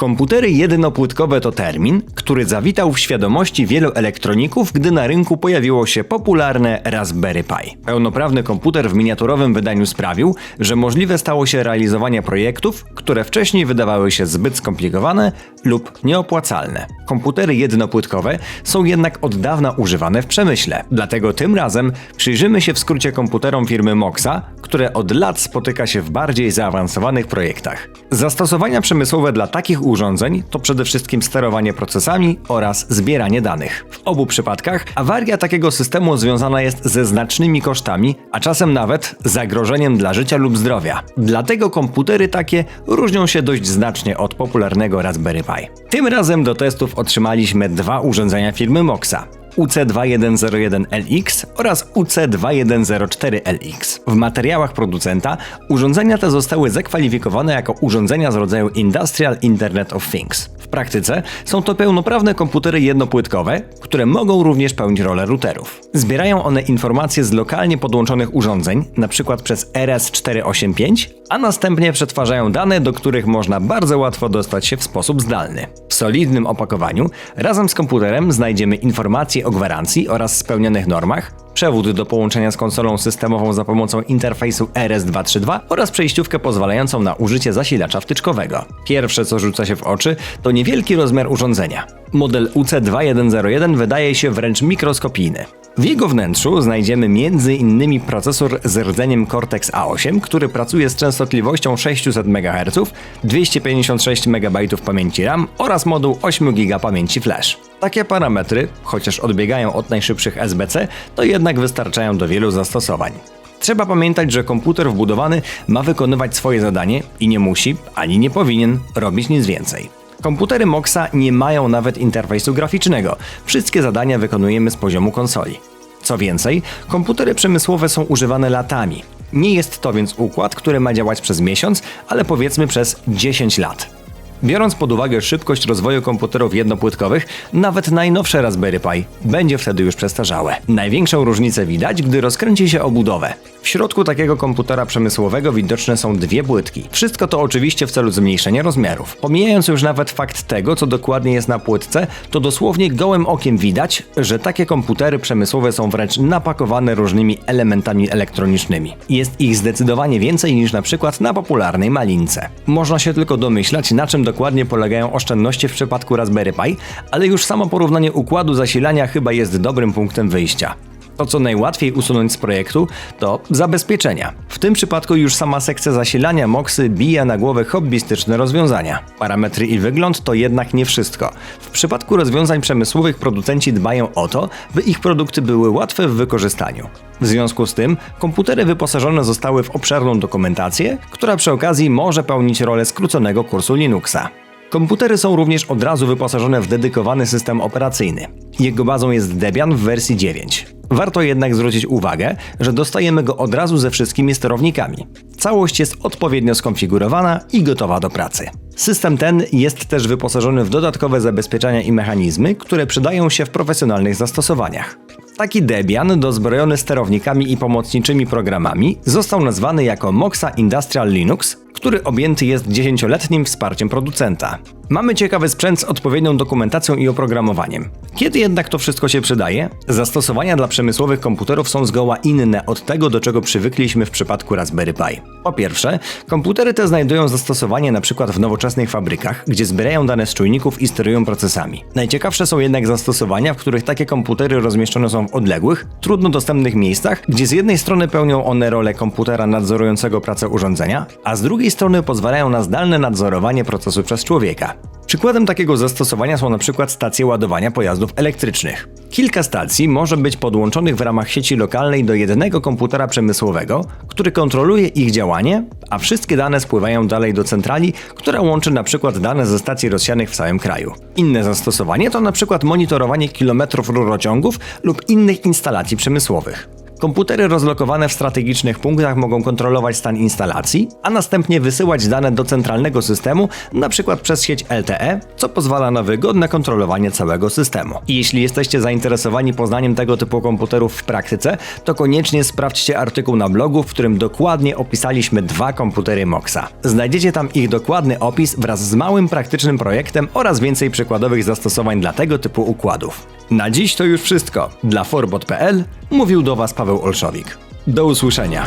Komputery jednopłytkowe to termin, który zawitał w świadomości wielu elektroników, gdy na rynku pojawiło się popularne Raspberry Pi. Pełnoprawny komputer w miniaturowym wydaniu sprawił, że możliwe stało się realizowanie projektów, które wcześniej wydawały się zbyt skomplikowane lub nieopłacalne. Komputery jednopłytkowe są jednak od dawna używane w przemyśle, dlatego tym razem przyjrzymy się w skrócie komputerom firmy Moxa, które od lat spotyka się w bardziej zaawansowanych projektach. Zastosowania przemysłowe dla takich urządzeń to przede wszystkim sterowanie procesami oraz zbieranie danych. W obu przypadkach awaria takiego systemu związana jest ze znacznymi kosztami, a czasem nawet zagrożeniem dla życia lub zdrowia. Dlatego komputery takie różnią się dość znacznie od popularnego Raspberry Pi. Tym razem do testów otrzymaliśmy dwa urządzenia firmy Moxa. UC2101LX oraz UC2104LX. W materiałach producenta urządzenia te zostały zakwalifikowane jako urządzenia z rodzaju Industrial Internet of Things. Praktyce są to pełnoprawne komputery jednopłytkowe, które mogą również pełnić rolę routerów. Zbierają one informacje z lokalnie podłączonych urządzeń, np. przez RS485, a następnie przetwarzają dane, do których można bardzo łatwo dostać się w sposób zdalny. W solidnym opakowaniu razem z komputerem znajdziemy informacje o gwarancji oraz spełnionych normach, przewód do połączenia z konsolą systemową za pomocą interfejsu RS232 oraz przejściówkę pozwalającą na użycie zasilacza wtyczkowego. Pierwsze co rzuca się w oczy to niewielki rozmiar urządzenia. Model UC2101 wydaje się wręcz mikroskopijny. W jego wnętrzu znajdziemy m.in. procesor z rdzeniem Cortex A8, który pracuje z częstotliwością 600 MHz, 256 MB pamięci RAM oraz moduł 8 GB pamięci flash. Takie parametry, chociaż odbiegają od najszybszych SBC, to jednak wystarczają do wielu zastosowań. Trzeba pamiętać, że komputer wbudowany ma wykonywać swoje zadanie i nie musi, ani nie powinien robić nic więcej. Komputery Moxa nie mają nawet interfejsu graficznego. Wszystkie zadania wykonujemy z poziomu konsoli. Co więcej, komputery przemysłowe są używane latami. Nie jest to więc układ, który ma działać przez miesiąc, ale powiedzmy przez 10 lat. Biorąc pod uwagę szybkość rozwoju komputerów jednopłytkowych, nawet najnowsze Raspberry Pi będzie wtedy już przestarzałe. Największą różnicę widać, gdy rozkręci się obudowę. W środku takiego komputera przemysłowego widoczne są dwie płytki. Wszystko to oczywiście w celu zmniejszenia rozmiarów. Pomijając już nawet fakt tego, co dokładnie jest na płytce, to dosłownie gołym okiem widać, że takie komputery przemysłowe są wręcz napakowane różnymi elementami elektronicznymi. Jest ich zdecydowanie więcej niż na przykład na popularnej malince. Można się tylko domyślać, na czym dokładnie polegają oszczędności w przypadku Raspberry Pi, ale już samo porównanie układu zasilania chyba jest dobrym punktem wyjścia. To, co najłatwiej usunąć z projektu, to zabezpieczenia. W tym przypadku już sama sekcja zasilania Moxy bija na głowę hobbystyczne rozwiązania. Parametry i wygląd to jednak nie wszystko. W przypadku rozwiązań przemysłowych producenci dbają o to, by ich produkty były łatwe w wykorzystaniu. W związku z tym komputery wyposażone zostały w obszerną dokumentację, która przy okazji może pełnić rolę skróconego kursu Linuxa. Komputery są również od razu wyposażone w dedykowany system operacyjny. Jego bazą jest Debian w wersji 9. Warto jednak zwrócić uwagę, że dostajemy go od razu ze wszystkimi sterownikami. Całość jest odpowiednio skonfigurowana i gotowa do pracy. System ten jest też wyposażony w dodatkowe zabezpieczenia i mechanizmy, które przydają się w profesjonalnych zastosowaniach. Taki Debian, dozbrojony sterownikami i pomocniczymi programami, został nazwany jako Moxa Industrial Linux, który objęty jest 10-letnim wsparciem producenta. Mamy ciekawy sprzęt z odpowiednią dokumentacją i oprogramowaniem. Kiedy jednak to wszystko się przydaje? Zastosowania dla przemysłowych komputerów są zgoła inne od tego, do czego przywykliśmy w przypadku Raspberry Pi. Po pierwsze, komputery te znajdują zastosowanie np. w nowoczesnych fabrykach, gdzie zbierają dane z czujników i sterują procesami. Najciekawsze są jednak zastosowania, w których takie komputery rozmieszczone są w odległych, trudno dostępnych miejscach, gdzie z jednej strony pełnią one rolę komputera nadzorującego pracę urządzenia, a z drugiej strony pozwalają na zdalne nadzorowanie procesu przez człowieka. Przykładem takiego zastosowania są np. stacje ładowania pojazdów elektrycznych. Kilka stacji może być podłączonych w ramach sieci lokalnej do jednego komputera przemysłowego, który kontroluje ich działanie, a wszystkie dane spływają dalej do centrali, która łączy np. dane ze stacji rozsianych w całym kraju. Inne zastosowanie to np. monitorowanie kilometrów rurociągów lub innych instalacji przemysłowych. Komputery rozlokowane w strategicznych punktach mogą kontrolować stan instalacji, a następnie wysyłać dane do centralnego systemu, np. przez sieć LTE, co pozwala na wygodne kontrolowanie całego systemu. I jeśli jesteście zainteresowani poznaniem tego typu komputerów w praktyce, to koniecznie sprawdźcie artykuł na blogu, w którym dokładnie opisaliśmy dwa komputery Moxa. Znajdziecie tam ich dokładny opis wraz z małym praktycznym projektem oraz więcej przykładowych zastosowań dla tego typu układów. Na dziś to już wszystko. Dla Forbot.pl mówił do Was Paweł Olszowik. Do usłyszenia.